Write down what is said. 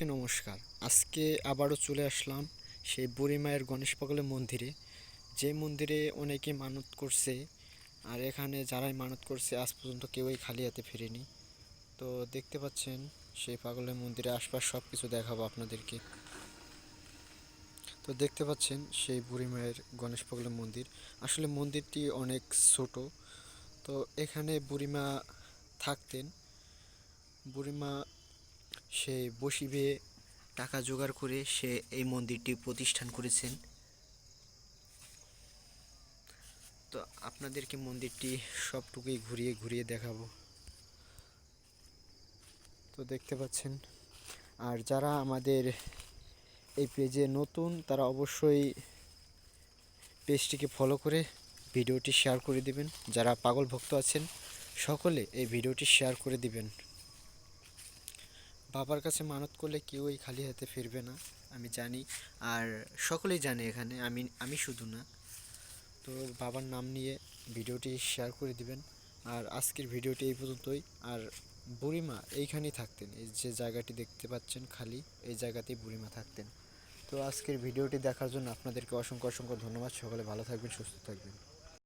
নমস্কার। আজকে আবারও চলে আসলাম সেই বুড়ি মায়ের গণেশ পাগলের মন্দিরে। যে মন্দিরে অনেকে মানত করছে, আর এখানে যারাই মানত করছে, আজ পর্যন্ত কেউই খালি হাতে ফেরেনি। তো দেখতে পাচ্ছেন, সেই পাগলের মন্দিরে আশপাশ সব কিছু দেখাবো আপনাদেরকে। তো দেখতে পাচ্ছেন, সেই বুড়ি মায়ের গণেশ পাগলের মন্দির। আসলে মন্দিরটি অনেক ছোট। তো এখানে বুড়িমা থাকতেন। বুড়িমা সে বসিবে টাকা জোগাড় করে সে এই মন্দিরটি প্রতিষ্ঠান করেছেন। তো আপনাদেরকে মন্দিরটি সবটুকুই ঘুরিয়ে ঘুরিয়ে দেখাবো। তো দেখতে পাচ্ছেন, আর যারা আমাদের এই পেজে নতুন, তারা অবশ্যই পেজটিকে ফলো করে ভিডিওটি শেয়ার করে দিবেন। যারা পাগল ভক্ত আছেন, সকলে এই ভিডিওটি শেয়ার করে দিবেন। বাবার কাছে মানত করলে কেউ এই খালি হাতে ফিরবে না, আমি জানি। আর সকলেই জানে এখানে, আমি আমি শুধু না। তো বাবার নাম নিয়ে ভিডিওটি শেয়ার করে দিবেন। আর আজকের ভিডিওটি এই পর্যন্তই। আর বুড়িমা এইখানেই থাকতেন, এই যে জায়গাটি দেখতে পাচ্ছেন খালি, এই জায়গাতেই বুড়িমা থাকতেন। তো আজকের ভিডিওটি দেখার জন্য আপনাদেরকে অসংখ্য অসংখ্য ধন্যবাদ। সকলে ভালো থাকবেন, সুস্থ থাকবেন।